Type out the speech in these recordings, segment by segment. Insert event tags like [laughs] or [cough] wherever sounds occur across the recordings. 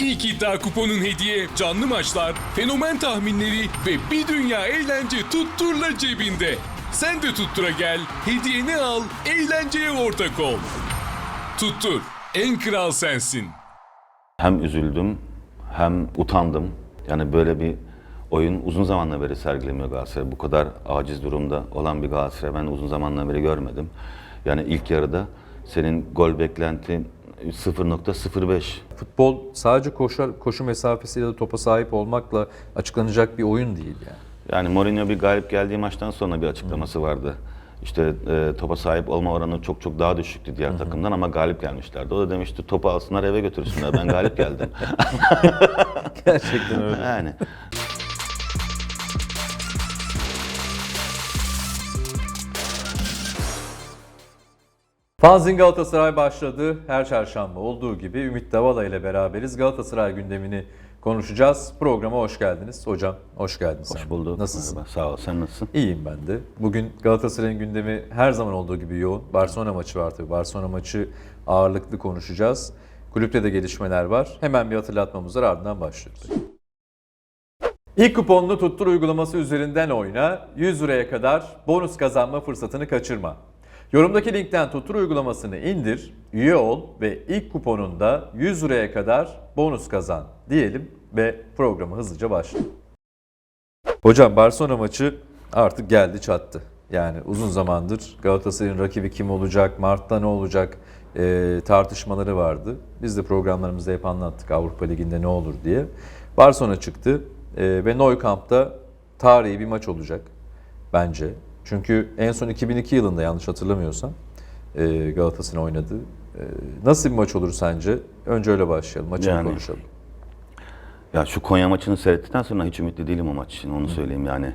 İlk iddia kuponun hediye, canlı maçlar, fenomen tahminleri ve bir dünya eğlence tutturla cebinde. Sen de tuttura gel, hediyeni al, eğlenceye ortak ol. Tuttur, en kral sensin. Hem üzüldüm hem utandım. Yani böyle bir oyun uzun zamandan beri sergilemiyor Galatasaray. Bu kadar aciz durumda olan bir Galatasaray ben uzun zamandan beri görmedim. Yani ilk yarıda senin gol beklentin 0.05. Futbol sadece koşu, koşu mesafesiyle de topa sahip olmakla açıklanacak bir oyun değil yani. Yani Mourinho bir galip geldiği maçtan sonra bir açıklaması vardı. İşte e, topa sahip olma oranı çok çok daha düşüktü diğer takımdan ama galip gelmişlerdi. O da demişti topu alsınlar eve götürsünler ben galip geldim. [laughs] Gerçekten öyle. yani Fanzin Galatasaray başladı. Her çarşamba olduğu gibi Ümit Davala ile beraberiz. Galatasaray gündemini konuşacağız. Programa hoş geldiniz. Hocam hoş geldin sen. hoş bulduk. Nasılsın? Merhaba, Sağ ol. Sen nasılsın? İyiyim ben de. Bugün Galatasaray'ın gündemi her zaman olduğu gibi yoğun. Barcelona maçı var tabii. Barcelona maçı ağırlıklı konuşacağız. Kulüpte de gelişmeler var. Hemen bir hatırlatmamız var ardından başlıyoruz. İlk kuponlu tuttur uygulaması üzerinden oyna. 100 liraya kadar bonus kazanma fırsatını kaçırma. Yorumdaki linkten tuttur uygulamasını indir, üye ol ve ilk kuponunda 100 liraya kadar bonus kazan diyelim ve programı hızlıca başlayalım. Hocam Barcelona maçı artık geldi çattı. Yani uzun zamandır Galatasaray'ın rakibi kim olacak, Mart'ta ne olacak e, tartışmaları vardı. Biz de programlarımızda hep anlattık Avrupa Ligi'nde ne olur diye. Barcelona çıktı e, ve Nou Camp'ta tarihi bir maç olacak bence. Çünkü en son 2002 yılında yanlış hatırlamıyorsam e, Galatasaray'ın oynadı. E, nasıl bir maç olur sence? Önce öyle başlayalım. Maçı Yani- konuşalım. Ya şu Konya maçını seyrettikten sonra hiç ümitli değilim o maç için onu söyleyeyim yani.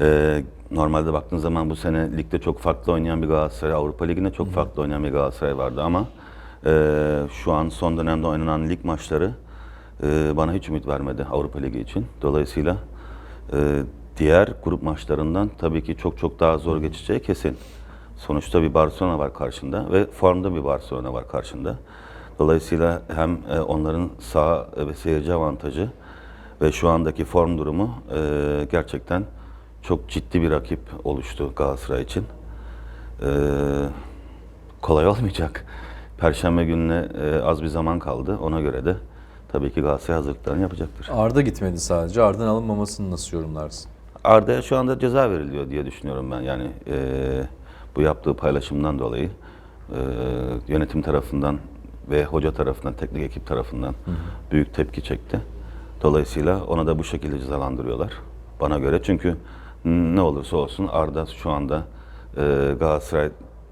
Ee, normalde baktığın zaman bu sene ligde çok farklı oynayan bir Galatasaray, Avrupa Ligi'nde çok farklı oynayan bir Galatasaray vardı ama e, şu an son dönemde oynanan lig maçları e, bana hiç ümit vermedi Avrupa Ligi için. Dolayısıyla e, diğer grup maçlarından tabii ki çok çok daha zor geçeceği kesin. Sonuçta bir Barcelona var karşında ve formda bir Barcelona var karşında. Dolayısıyla hem e, onların sağ ve seyirci avantajı ve şu andaki form durumu e, gerçekten çok ciddi bir rakip oluştu Galatasaray için. E, kolay olmayacak. Perşembe gününe az bir zaman kaldı. Ona göre de tabii ki Galatasaray hazırlıklarını yapacaktır. Arda gitmedi sadece. Arda'nın alınmamasını nasıl yorumlarsın? Arda'ya şu anda ceza veriliyor diye düşünüyorum ben. Yani e, bu yaptığı paylaşımdan dolayı e, yönetim tarafından ve hoca tarafından, teknik ekip tarafından büyük tepki çekti. Dolayısıyla ona da bu şekilde cezalandırıyorlar bana göre. Çünkü ne olursa olsun Arda şu anda e, Galatasaray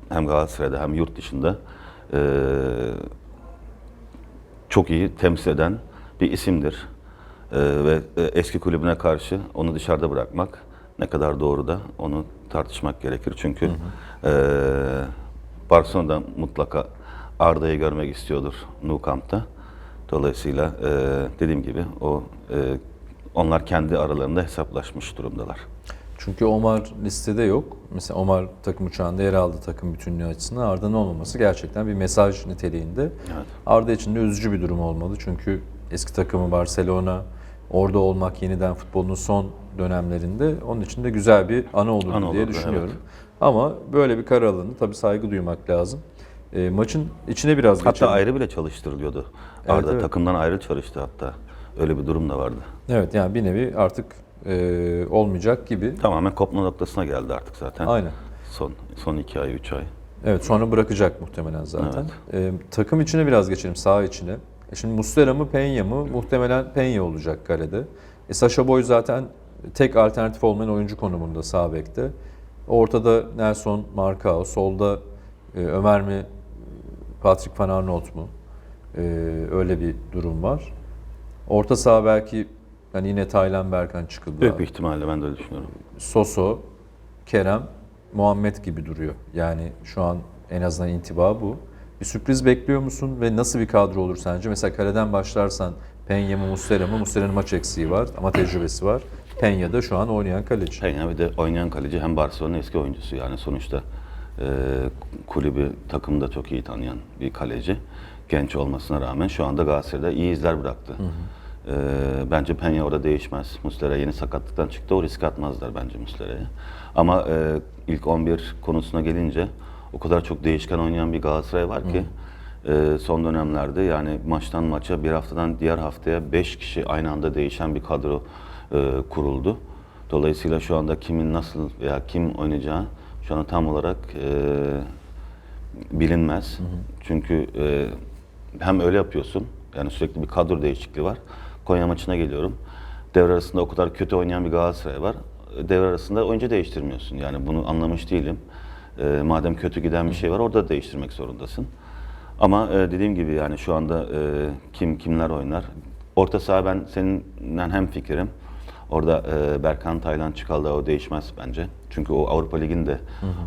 hem Galatasaray'da hem yurt dışında e, çok iyi temsil eden bir isimdir. Ee, ve e, eski kulübüne karşı onu dışarıda bırakmak ne kadar doğru da onu tartışmak gerekir. Çünkü e, Barcelona'da mutlaka Arda'yı görmek istiyordur Nou Camp'ta. Dolayısıyla e, dediğim gibi o e, onlar kendi aralarında hesaplaşmış durumdalar. Çünkü Omar listede yok. Mesela Omar takım uçağında yer aldı takım bütünlüğü açısından. Arda'nın olmaması gerçekten bir mesaj niteliğinde. Evet. Arda için de üzücü bir durum olmalı. Çünkü eski takımı Barcelona, orada olmak yeniden futbolun son dönemlerinde onun için de güzel bir anı olurdu Anı diye olurdu, düşünüyorum. Ama böyle bir karar alındı. Tabii saygı duymak lazım. E, maçın içine biraz Hatta geçelim. ayrı bile çalıştırılıyordu. Evet, Arda evet. takımdan ayrı çalıştı hatta. Öyle bir durum da vardı. Evet yani bir nevi artık e, olmayacak gibi. Tamamen kopma noktasına geldi artık zaten. Aynen. Son son iki ay, üç ay. Evet sonra bırakacak muhtemelen zaten. Ee, takım içine biraz geçelim saha içine. E şimdi Muslera mı Penya mı? Muhtemelen Penya olacak kalede. E Sasha Boy zaten tek alternatif olmayan oyuncu konumunda sağ bekte. Ortada Nelson Marcao, solda e, Ömer mi Patrick Van Arnold mu? E, öyle bir durum var. Orta saha belki yani yine Taylan Berkan çıkıldı. Büyük bir ihtimalle ben de öyle düşünüyorum. Soso, Kerem, Muhammed gibi duruyor. Yani şu an en azından intiba bu. Bir sürpriz bekliyor musun ve nasıl bir kadro olur sence? Mesela kaleden başlarsan Penya mı Muslera mı? Muslera'nın maç eksiği var ama tecrübesi var. Penya da şu an oynayan kaleci. Penya bir de oynayan kaleci hem Barcelona eski oyuncusu yani sonuçta e, kulübü takımı da çok iyi tanıyan bir kaleci. genç olmasına rağmen şu anda Galatasaray'da iyi izler bıraktı. Ee, bence Penya orada değişmez. Muslera yeni sakatlıktan çıktı. O risk atmazlar bence Muslera'ya. Ama e, ilk 11 konusuna gelince o kadar çok değişken oynayan bir Galatasaray var ki e, son dönemlerde yani maçtan maça bir haftadan diğer haftaya 5 kişi aynı anda değişen bir kadro e, kuruldu. Dolayısıyla şu anda kimin nasıl veya kim oynayacağı şu anda tam olarak e, bilinmez. Çünkü e, hem öyle yapıyorsun, yani sürekli bir kadro değişikliği var. Konya maçına geliyorum. Devre arasında o kadar kötü oynayan bir Galatasaray var. Devre arasında oyuncu değiştirmiyorsun. Yani bunu anlamış değilim. E, madem kötü giden bir şey var, orada değiştirmek zorundasın. Ama e, dediğim gibi yani şu anda e, kim kimler oynar. Orta saha ben seninle hem fikrim. Orada e, Berkan Taylan Çıkal'da o değişmez bence. Çünkü o Avrupa Ligi'nde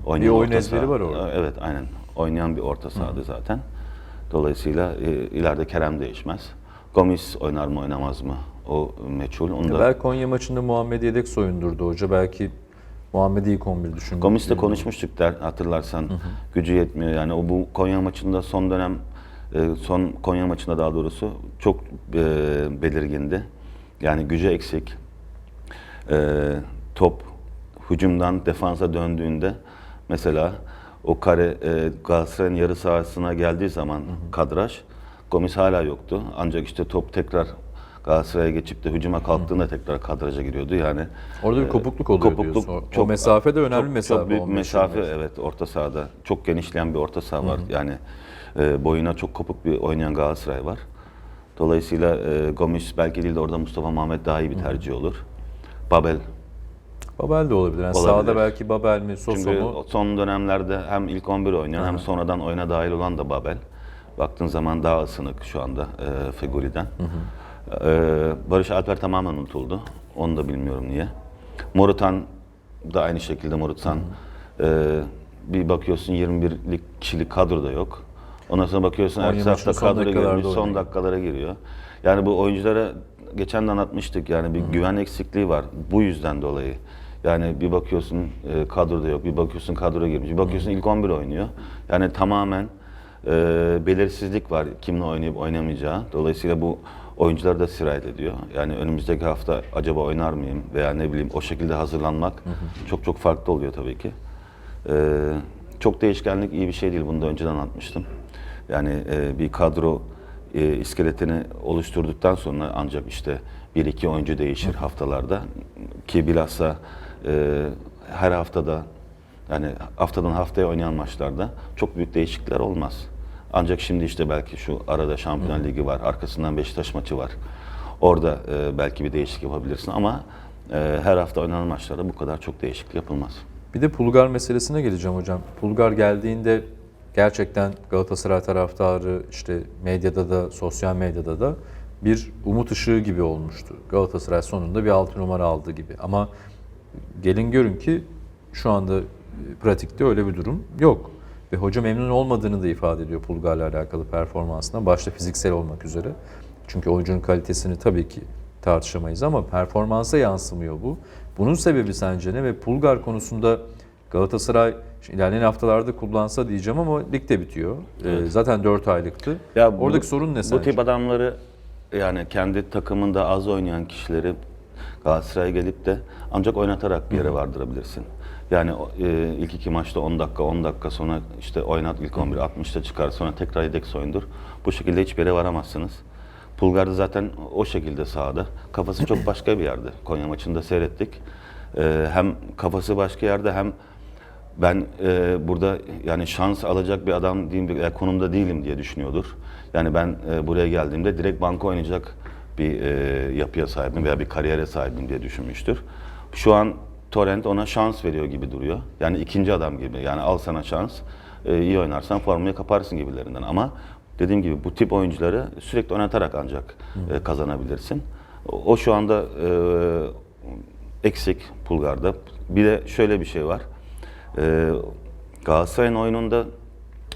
oynayan Bir oyun orta ezberi saha- var orada. Evet aynen. Oynayan bir orta sahadı zaten. Dolayısıyla e, ileride Kerem değişmez. Gomis oynar mı oynamaz mı? O meçhul. Onu da Belki Konya maçında Muhammed yedek soyundurdu hoca. Belki Muhammed'i ilk 11 düşündü. Gomis'le konuşmuştuk der hatırlarsan. Gücü yetmiyor yani. O bu Konya maçında son dönem e, son Konya maçında daha doğrusu çok e, belirgindi. Yani gücü eksik. E, top hücumdan defansa döndüğünde mesela o kare Galatasaray'ın yarı sahasına geldiği zaman kadraj Gomis hala yoktu. Ancak işte top tekrar Galatasaray'a geçip de hücuma kalktığında tekrar kadraja giriyordu. Yani Orada bir e, kopukluk oluyor diyorsun. O- o mesafe de önemli çok, mesafe, Çok büyük 15 mesafe metre. evet orta sahada. Çok genişleyen bir orta saha var. Yani e, boyuna çok kopuk bir oynayan Galatasaray var. Dolayısıyla e, Gomis belki değil de orada Mustafa Muhammed daha iyi bir tercih olur. Babel Babel de olabilir. Yani Olabilir. sağda belki Babel mi, Soso çünkü mu? son dönemlerde hem ilk 11 oynayan hem sonradan oyuna dahil olan da Babel. Baktığın zaman daha ısınık şu anda e, Fegoli'den. E, Barış Alper tamamen unutuldu. Onu da bilmiyorum niye. Morutan da aynı şekilde Morutan. E, bir bakıyorsun 21'lik kişilik kadro da yok. Ondan sonra bakıyorsun ertesi hafta maçında son kadroya dakikalarda girmiş, son oynuyor. dakikalara giriyor. Yani bu oyunculara geçen de anlatmıştık yani bir güven eksikliği var bu yüzden dolayı. Yani bir bakıyorsun e, kadroda yok, bir bakıyorsun kadroya girmiş, bir bakıyorsun ilk 11 oynuyor. Yani tamamen e, belirsizlik var kimle oynayıp oynamayacağı. Dolayısıyla bu oyuncuları da sirayet ediyor. Yani önümüzdeki hafta acaba oynar mıyım veya ne bileyim o şekilde hazırlanmak çok çok farklı oluyor tabii ki. E, çok değişkenlik iyi bir şey değil. Bunu da önceden anlatmıştım. Yani e, bir kadro e, iskeletini oluşturduktan sonra ancak işte bir iki oyuncu değişir haftalarda ki bilhassa e, her haftada yani haftadan haftaya oynayan maçlarda çok büyük değişiklikler olmaz. Ancak şimdi işte belki şu arada Şampiyonlar Ligi var, arkasından Beşiktaş maçı var. Orada e, belki bir değişiklik yapabilirsin ama e, her hafta oynanan maçlarda bu kadar çok değişiklik yapılmaz. Bir de Pulgar meselesine geleceğim hocam. Pulgar geldiğinde gerçekten Galatasaray taraftarı işte medyada da sosyal medyada da bir umut ışığı gibi olmuştu. Galatasaray sonunda bir altı numara aldı gibi. Ama gelin görün ki şu anda e, pratikte öyle bir durum yok. Ve hoca memnun olmadığını da ifade ediyor Pulgar'la alakalı performansına. Başta fiziksel olmak üzere. Çünkü oyuncunun kalitesini tabii ki tartışamayız ama performansa yansımıyor bu. Bunun sebebi sence ne? Ve Pulgar konusunda Galatasaray ilerleyen haftalarda kullansa diyeceğim ama lig de bitiyor. Ee, zaten 4 aylıktı. Ya bu- Oradaki sorun ne Bu sence? tip adamları yani kendi takımında az oynayan kişileri Galatasaray'a gelip de ancak oynatarak bir yere vardırabilirsin. Yani e, ilk iki maçta 10 dakika, 10 dakika sonra işte oynat ilk 11 60'ta çıkar sonra tekrar yedek soyundur. Bu şekilde hiçbir yere varamazsınız. Pulgar da zaten o şekilde sahada. Kafası çok başka bir yerde. Konya maçında seyrettik. E, hem kafası başka yerde hem ben e, burada yani şans alacak bir adam diyeyim bir konumda değilim diye düşünüyordur. Yani ben e, buraya geldiğimde direkt banka oynayacak bir e, yapıya sahibim veya bir kariyere sahibim diye düşünmüştür. Şu an Torrent ona şans veriyor gibi duruyor. Yani ikinci adam gibi. Yani al sana şans. E, iyi oynarsan formayı kaparsın gibilerinden. Ama dediğim gibi bu tip oyuncuları sürekli oynatarak ancak e, kazanabilirsin. O, o şu anda e, eksik Pulgar'da. Bir de şöyle bir şey var. Ee, Galatasaray'ın oyununda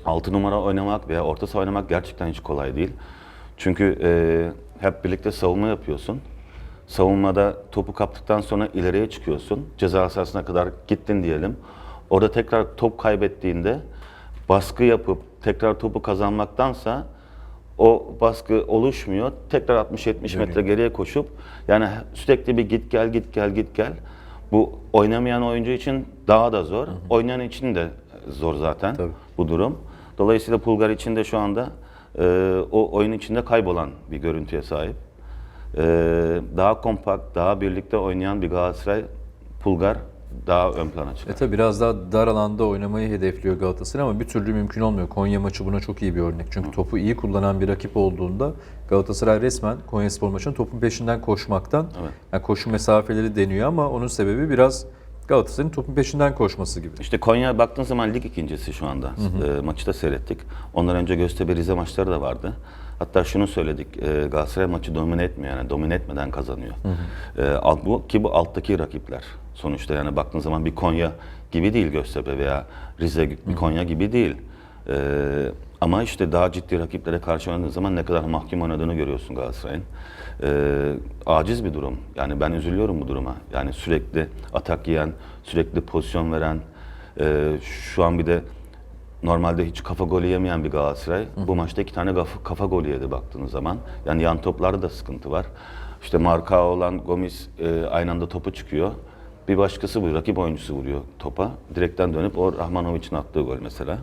6 numara oynamak veya orta saha oynamak gerçekten hiç kolay değil. Çünkü e, hep birlikte savunma yapıyorsun. Savunmada topu kaptıktan sonra ileriye çıkıyorsun. Ceza sahasına kadar gittin diyelim. Orada tekrar top kaybettiğinde baskı yapıp tekrar topu kazanmaktansa o baskı oluşmuyor. Tekrar 60-70 metre geriye koşup yani sürekli bir git gel git gel git gel. Bu oynamayan oyuncu için daha da zor. Oynayan için de zor zaten Tabii. bu durum. Dolayısıyla Pulgar için de şu anda e, o oyun içinde kaybolan bir görüntüye sahip. E, daha kompakt, daha birlikte oynayan bir Galatasaray Pulgar daha ön plana çıkar. E tabi biraz daha dar alanda oynamayı hedefliyor Galatasaray ama bir türlü mümkün olmuyor. Konya maçı buna çok iyi bir örnek. Çünkü topu iyi kullanan bir rakip olduğunda Galatasaray resmen Konyaspor maçının topun peşinden koşmaktan yani koşu mesafeleri deniyor ama onun sebebi biraz Galatasaray'ın topun peşinden koşması gibi. İşte Konya baktığın zaman lig ikincisi şu anda. E, maçı da seyrettik. Ondan önce Göztepe Rize maçları da vardı. Hatta şunu söyledik, e, Galatasaray maçı domine etmiyor yani domine etmeden kazanıyor. E, alt, bu, ki bu alttaki rakipler. Sonuçta yani baktığın zaman bir Konya gibi değil Göztepe veya Rize bir Konya gibi değil. E, ama işte daha ciddi rakiplere karşı oynadığın zaman ne kadar mahkum oynadığını görüyorsun Galatasaray'ın. E, aciz bir durum. Yani ben üzülüyorum bu duruma. Yani sürekli atak yiyen, sürekli pozisyon veren, e, şu an bir de normalde hiç kafa golü yemeyen bir Galatasaray. Bu maçta iki tane kafa, kafa golü yedi baktığınız zaman. Yani yan toplarda da sıkıntı var. İşte marka olan Gomis e, aynı anda topu çıkıyor. Bir başkası bu rakip oyuncusu vuruyor topa. Direkten dönüp o Rahmanovic'in attığı gol mesela.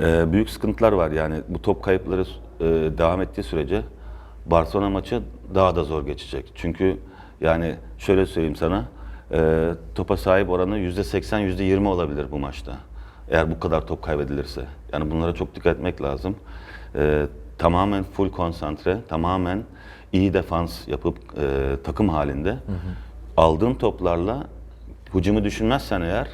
Ee, büyük sıkıntılar var yani bu top kayıpları e, devam ettiği sürece Barcelona maçı daha da zor geçecek. Çünkü yani şöyle söyleyeyim sana e, topa sahip oranı %80 %20 olabilir bu maçta. Eğer bu kadar top kaybedilirse. Yani bunlara çok dikkat etmek lazım. E, tamamen full konsantre, tamamen iyi defans yapıp e, takım halinde aldığın toplarla hücumu düşünmezsen eğer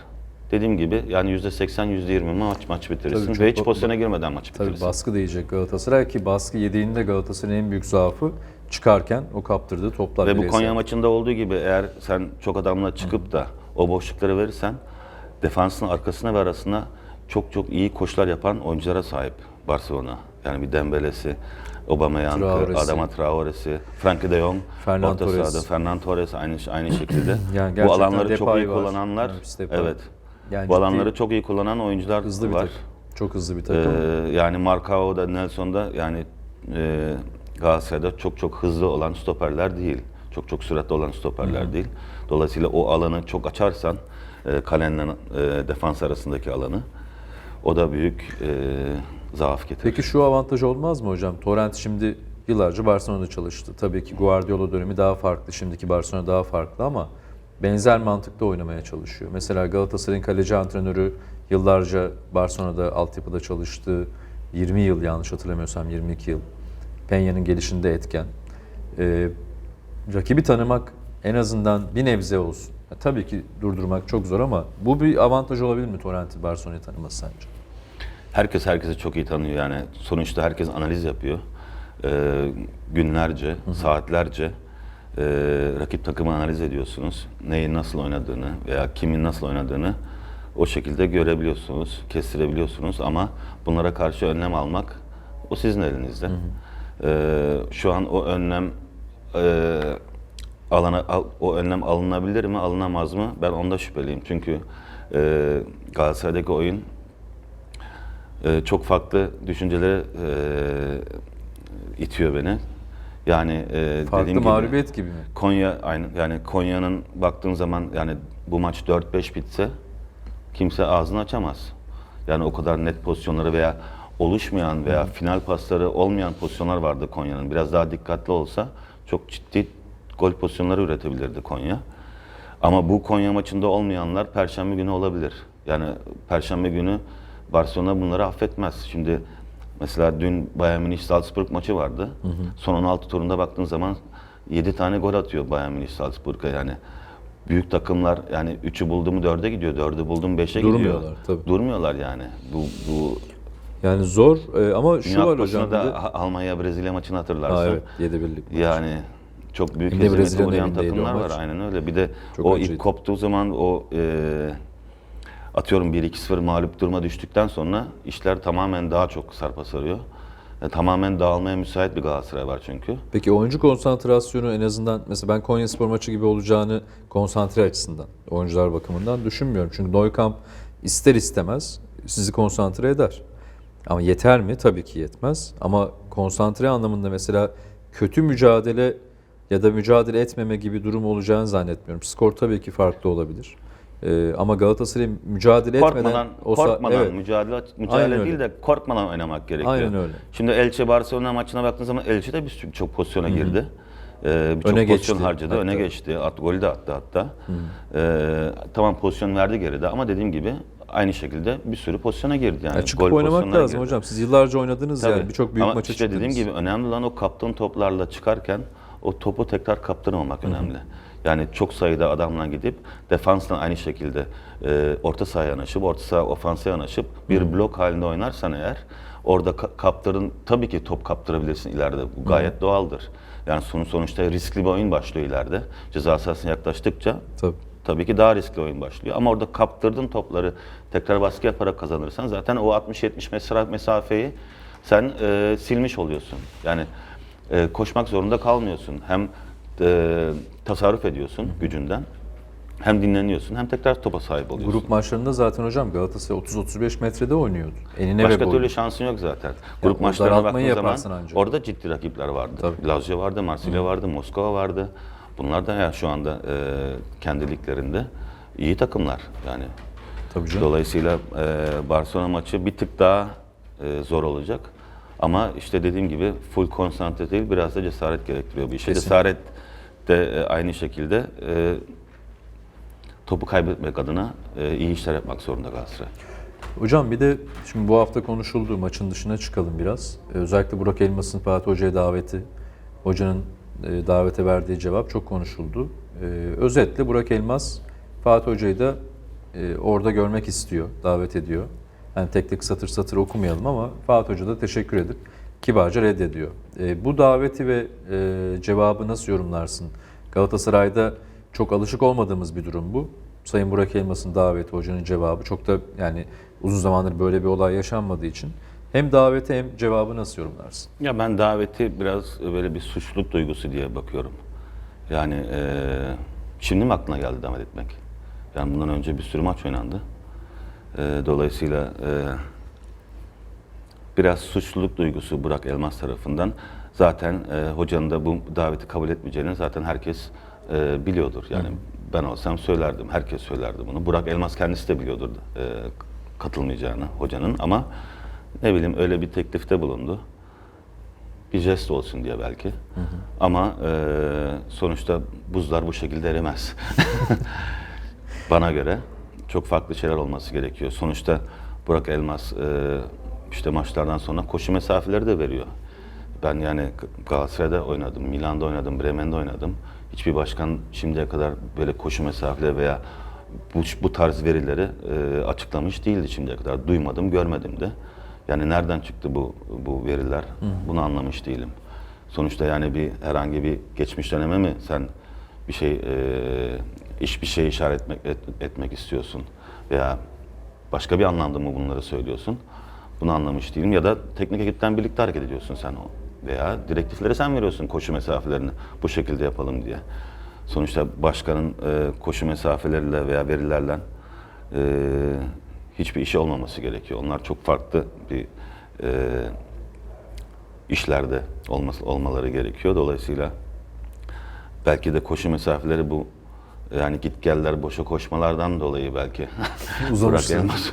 dediğim gibi yani %80 %20 maç maç bitirirsin Tabii çok ve hiç pozisyona girmeden maç Tabii bitirirsin. baskı da yiyecek Galatasaray ki baskı yediğinde Galatasaray'ın en büyük zaafı çıkarken o kaptırdığı toplar. Ve bu. Konya maçında olduğu gibi eğer sen çok adamla çıkıp da o boşlukları verirsen defansın arkasına ve arasına çok çok iyi koşular yapan oyunculara sahip Barcelona. Yani bir Dembele'si, Aubameyang'ı, Traore'si. Adama Traore'si, Frankie de Jong, Fernan orta Torres. sahada, Fernan Torres aynı aynı şekilde. [clears throat] Yani bu alanları çok iyi var, kullananlar, evet. Yani bu ciddi- alanları çok iyi kullanan oyuncular hızlı bir var. takım. Çok hızlı bir takım. Ee, yani Marcao'da, Nelson'da yani e, Galatasaray'da çok çok hızlı olan stoperler değil. Çok çok süratli olan stoperler değil. Dolayısıyla o alanı çok açarsan e, kalenle e, defans arasındaki alanı o da büyük e, zaaf getirir. Peki şu avantaj olmaz mı hocam? Torrent şimdi yıllarca Barcelona'da çalıştı. Tabii ki Guardiola dönemi daha farklı, şimdiki Barcelona daha farklı ama benzer mantıkta oynamaya çalışıyor. Mesela Galatasaray'ın kaleci antrenörü yıllarca Barcelona'da altyapıda çalıştı. 20 yıl yanlış hatırlamıyorsam 22 yıl. Peña'nın gelişinde etken. Ee, rakibi tanımak en azından bir nebze olsun. Ya tabii ki durdurmak çok zor ama bu bir avantaj olabilir mi Torrent'i Barcelona'yı tanıması sence? Herkes herkesi çok iyi tanıyor yani. Sonuçta herkes analiz yapıyor. Ee, günlerce, saatlerce e, rakip takımı analiz ediyorsunuz. Neyi nasıl oynadığını veya kimin nasıl oynadığını o şekilde görebiliyorsunuz, kestirebiliyorsunuz ama bunlara karşı önlem almak o sizin elinizde. Ee, şu an o önlem e, alana, al- o önlem alınabilir mi, alınamaz mı? Ben onda şüpheliyim. Çünkü e, Galatasaray'daki oyun ee, çok farklı düşüncelere e, itiyor beni. Yani e, Farklı dediğim gibi mağlubiyet gibi mi? Konya aynı yani Konya'nın baktığın zaman yani bu maç 4-5 bitse kimse ağzını açamaz. Yani o kadar net pozisyonları veya oluşmayan veya final pasları olmayan pozisyonlar vardı Konya'nın. Biraz daha dikkatli olsa çok ciddi gol pozisyonları üretebilirdi Konya. Ama bu Konya maçında olmayanlar Perşembe günü olabilir. Yani Perşembe günü Barcelona bunları affetmez. Şimdi mesela dün Bayern Münih Salzburg maçı vardı. Son 16 turunda baktığın zaman 7 tane gol atıyor Bayern Münih Salzburg'a yani. Büyük takımlar yani 3'ü buldu mu 4'e gidiyor, 4'ü buldu mu 5'e gidiyor. Durmuyorlar, tabii. Durmuyorlar yani. Bu, bu Yani zor e, ama şu Dünya var hocam. de- da Ha- Almanya Brezilya maçını hatırlarsın. Ha, evet 7 birlik. maç. Yani çok büyük de hezimete uğrayan takımlar var. maç. Aynen öyle. Bir de Çok o acıydı. ilk koptuğu zaman o e, atıyorum 1-2-0 mağlup duruma düştükten sonra işler tamamen daha çok sarpa sarıyor. E, tamamen dağılmaya müsait bir Galatasaray var çünkü. Peki oyuncu konsantrasyonu en azından mesela ben Konya Spor maçı gibi olacağını konsantre açısından, oyuncular bakımından düşünmüyorum. Çünkü Neukamp ister istemez sizi konsantre eder. Ama yeter mi? Tabii ki yetmez. Ama konsantre anlamında mesela kötü mücadele ya da mücadele etmeme gibi durum olacağını zannetmiyorum. Skor tabii ki farklı olabilir. Ee, ama Galatasaray mücadele etmeden Korkmadan, olsa korkmadan evet. mücadele mücadele değil de korkmadan oynamak gerekiyor. Aynen öyle. Şimdi Elche Barcelona maçına baktığın zaman Elche de bir sürü- çok pozisyona girdi. Ee, birçok pozisyon geçti harcadı, hatta. öne geçti. At, golü de attı hatta. Ee, tamam pozisyon verdi geride ama dediğim gibi aynı şekilde bir sürü pozisyona girdi yani. Ya çıkıp Gol oynamak lazım girdi. hocam. Siz yıllarca oynadınız Tabii. yani. Birçok büyük Ama maça işte çıktınız. dediğim gibi önemli olan o kaptığın toplarla çıkarken o topu tekrar kaptırmamak önemli. Yani çok sayıda adamla gidip defansla aynı şekilde e, orta sahaya yanaşıp, orta saha ofansa yanaşıp bir blok halinde oynarsan eğer orada ka- kaptırın tabii ki top kaptırabilirsin ileride. Bu gayet doğaldır. Yani son, sonuçta riskli bir oyun başlıyor ileride. Ceza sahasına yaklaştıkça Tabii. Tabii ki daha riskli oyun başlıyor. Ama orada kaptırdığın topları tekrar baskı yaparak kazanırsan zaten o 60-70 metre mesafeyi sen e, silmiş oluyorsun. Yani e, koşmak zorunda kalmıyorsun. Hem e, tasarruf ediyorsun gücünden. Hem dinleniyorsun hem tekrar topa sahip oluyorsun. Grup maçlarında zaten hocam Galatasaray 30-35 metrede oynuyordu. Enine Başka ve türlü boyuna. şansın yok zaten. Grup o maçlarına daraltmayı baktığın zaman yaparsın ancak. orada ciddi rakipler vardı. Tabii. Lazio vardı, Marsilya vardı, Moskova vardı. Bunlar da ya şu anda e, kendi liglerinde iyi takımlar yani. Tabii canım. Dolayısıyla e, Barcelona maçı bir tık daha e, zor olacak. Ama işte dediğim gibi full konsantre değil biraz da cesaret gerektiriyor bu işe. Kesinlikle. Cesaret de e, aynı şekilde e, topu kaybetmek adına e, iyi işler yapmak zorunda Galatasaray. Hocam bir de şimdi bu hafta konuşuldu maçın dışına çıkalım biraz. Özellikle Burak Elmas'ın Fatih Hoca'ya daveti, hocanın davete verdiği cevap çok konuşuldu. Özetle Burak Elmas Fatih Hoca'yı da orada görmek istiyor, davet ediyor. Yani tek tek satır satır okumayalım ama Fatih Hoca da teşekkür edip kibarca reddediyor. E, Bu daveti ve e, cevabı nasıl yorumlarsın? Galatasaray'da çok alışık olmadığımız bir durum bu. Sayın Burak Elmas'ın daveti, hocanın cevabı çok da yani uzun zamandır böyle bir olay yaşanmadığı için hem daveti hem cevabı nasıl yorumlarsın? Ya ben daveti biraz böyle bir suçluluk duygusu diye bakıyorum. Yani eee, şimdi mi aklına geldi davet etmek? Yani bundan önce bir sürü maç oynandı. Eee, dolayısıyla eee, biraz suçluluk duygusu Burak Elmas tarafından. Zaten eee, hocanın da bu daveti kabul etmeyeceğini zaten herkes eee, biliyordur. Yani ben olsam söylerdim, herkes söylerdi bunu. Burak Elmas kendisi de biliyordur eee, katılmayacağını hocanın ama ne bileyim öyle bir teklifte bulundu bir jest olsun diye belki. Ama e, sonuçta buzlar bu şekilde erimez. [laughs] Bana göre çok farklı şeyler olması gerekiyor. Sonuçta Burak Elmas e, işte maçlardan sonra koşu mesafeleri de veriyor. Ben yani Galatasaray'da oynadım, Milan'da oynadım, Bremen'de oynadım. Hiçbir başkan şimdiye kadar böyle koşu mesafeleri veya bu, bu tarz verileri e, açıklamış değildi şimdiye kadar. Duymadım, görmedim de. Yani nereden çıktı bu bu veriler? Bunu anlamış değilim. Sonuçta yani bir herhangi bir geçmiş döneme mi sen bir şey e, iş bir şey işaret etmek, et- etmek istiyorsun veya başka bir anlamda mı bunları söylüyorsun? Bunu anlamış değilim ya da teknik ekipten birlikte hareket ediyorsun sen o veya direktifleri sen veriyorsun koşu mesafelerini bu şekilde yapalım diye. Sonuçta başkanın e, koşu mesafeleriyle veya verilerle e, hiçbir işi olmaması gerekiyor. Onlar çok farklı bir e, işlerde olması olmaları gerekiyor. Dolayısıyla belki de koşu mesafeleri bu yani git geller boşa koşmalardan dolayı belki. [laughs] Burak Elmas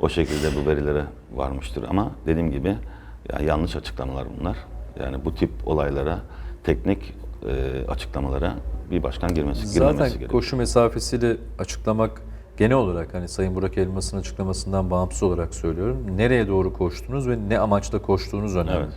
o şekilde bu verilere varmıştır. Ama dediğim gibi ya yanlış açıklamalar bunlar. Yani bu tip olaylara teknik e, açıklamalara bir başkan girmesi girmemesi Zaten gerekiyor. koşu mesafesiyle açıklamak genel olarak hani Sayın Burak Elmas'ın açıklamasından bağımsız olarak söylüyorum. Nereye doğru koştunuz ve ne amaçla koştuğunuz önemli. Evet.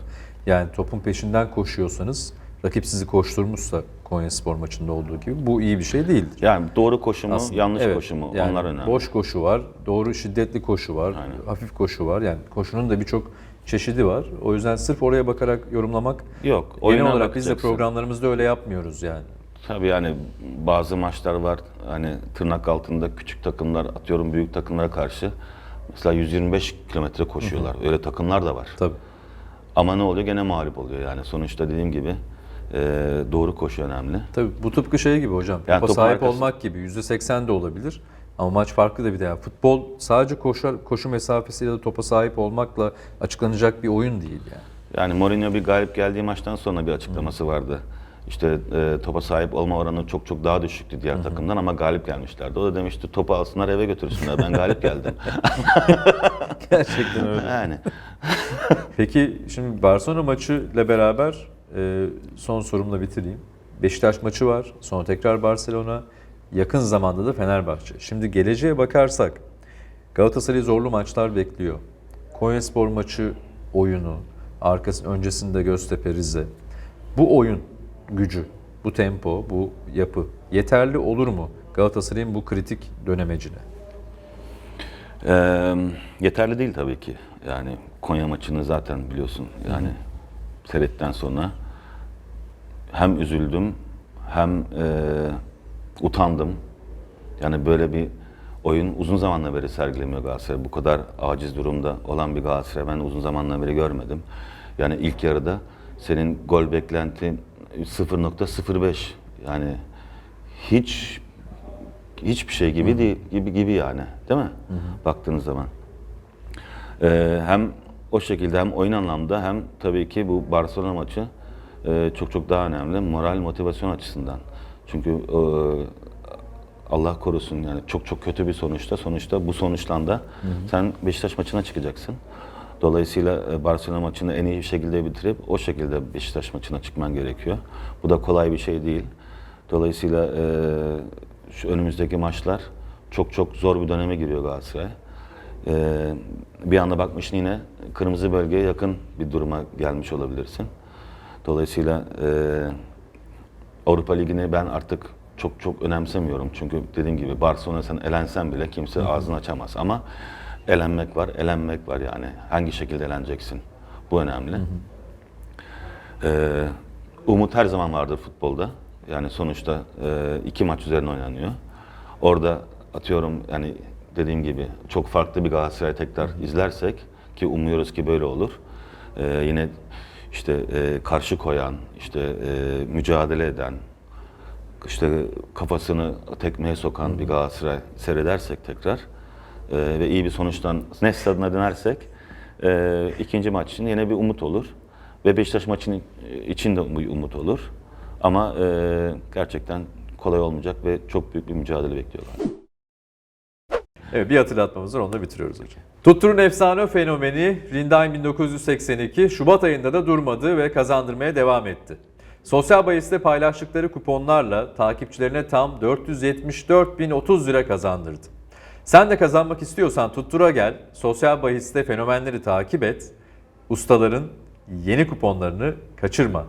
Yani topun peşinden koşuyorsanız rakip sizi koşturmuşsa Konya Spor maçında olduğu gibi bu iyi bir şey değildir. Yani doğru koşu mu, Aslında, yanlış evet, koşu mu yani onlar önemli. Boş koşu var, doğru şiddetli koşu var, Aynen. hafif koşu var. Yani koşunun da birçok çeşidi var. O yüzden sırf oraya bakarak yorumlamak Yok. genel olarak biz de programlarımızda öyle yapmıyoruz yani. Tabii yani bazı maçlar var hani tırnak altında küçük takımlar atıyorum büyük takımlara karşı mesela 125 kilometre koşuyorlar. Öyle takımlar da var. Tabii. Ama ne oluyor gene mağlup oluyor yani sonuçta dediğim gibi doğru koşu önemli. Tabii bu tıpkı şey gibi hocam. Yani topa sahip arkası- olmak gibi %80 de olabilir. Ama maç farklı da bir de. Yani futbol sadece koşu, koşu mesafesiyle de topa sahip olmakla açıklanacak bir oyun değil yani. Yani Mourinho bir galip geldiği maçtan sonra bir açıklaması vardı. İşte e, topa sahip olma oranı çok çok daha düşüktü diğer takımdan ama galip gelmişlerdi. O da demişti topu alsınlar eve götürsünler ben galip geldim. [laughs] Gerçekten öyle. yani Peki şimdi Barcelona maçı ile beraber e, son sorumla bitireyim. Beşiktaş maçı var. Sonra tekrar Barcelona. Yakın zamanda da Fenerbahçe. Şimdi geleceğe bakarsak Galatasaray'ı zorlu maçlar bekliyor. Konyaspor maçı oyunu, arkası öncesinde Göztepe Rize. Bu oyun gücü, bu tempo, bu yapı yeterli olur mu Galatasaray'ın bu kritik dönemecine? Ee, yeterli değil tabii ki. Yani Konya maçını zaten biliyorsun. Yani seyretten sonra hem üzüldüm hem e, utandım. Yani böyle bir oyun uzun zamandan beri sergilemiyor Galatasaray. Bu kadar aciz durumda olan bir Galatasaray ben uzun zamandan beri görmedim. Yani ilk yarıda senin gol beklentin 0.05 yani hiç hiçbir şey gibi değil gibi gibi yani değil mi? Baktığınız zaman. Ee, hem o şekilde hem oyun anlamda hem tabii ki bu Barcelona maçı e, çok çok daha önemli moral motivasyon açısından. Çünkü e, Allah korusun yani çok çok kötü bir sonuçta sonuçta bu sonuçtan da sen Beşiktaş maçına çıkacaksın. Dolayısıyla e, Barcelona maçını en iyi bir şekilde bitirip o şekilde Beşiktaş maçına çıkman gerekiyor. Bu da kolay bir şey değil. Dolayısıyla e, şu önümüzdeki maçlar çok çok zor bir döneme giriyor Galatasaray. E, bir anda bakmışsın yine kırmızı bölgeye yakın bir duruma gelmiş olabilirsin. Dolayısıyla e, Avrupa Ligi'ni ben artık çok çok önemsemiyorum. Çünkü dediğim gibi Barcelona sen elensen bile kimse ağzını açamaz. Ama elenmek var, elenmek var yani. Hangi şekilde eleneceksin? Bu önemli. Ee, umut her zaman vardır futbolda. Yani sonuçta e, iki maç üzerine oynanıyor. Orada atıyorum yani dediğim gibi çok farklı bir Galatasaray tekrar izlersek ki umuyoruz ki böyle olur. Ee, yine işte e, karşı koyan, işte e, mücadele eden, işte kafasını tekmeye sokan bir Galatasaray seyredersek tekrar e, ve iyi bir sonuçtan ne stadına dönersek e, ikinci maç için yine bir umut olur. Ve Beşiktaş maçının için de bir umut olur. Ama e, gerçekten kolay olmayacak ve çok büyük bir mücadele bekliyorlar. Evet bir hatırlatmamız var onu da bitiriyoruz hocam. Tuttur'un efsane fenomeni Rindain 1982 Şubat ayında da durmadı ve kazandırmaya devam etti. Sosyal bahiste paylaştıkları kuponlarla takipçilerine tam 474.030 lira kazandırdı. Sen de kazanmak istiyorsan Tuttur'a gel, sosyal bahiste fenomenleri takip et, ustaların yeni kuponlarını kaçırma.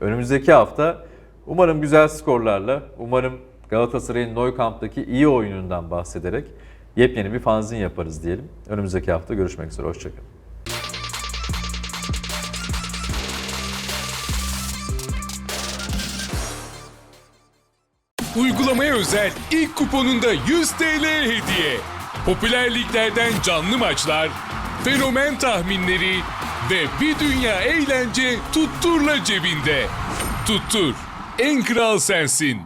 Önümüzdeki hafta umarım güzel skorlarla, umarım Galatasaray'ın Nou Camp'taki iyi oyunundan bahsederek yepyeni bir fanzin yaparız diyelim. Önümüzdeki hafta görüşmek üzere, hoşçakalın. Uygulamaya özel ilk kuponunda 100 TL hediye. Popüler liglerden canlı maçlar, fenomen tahminleri ve bir dünya eğlence tutturla cebinde. Tuttur, en kral sensin.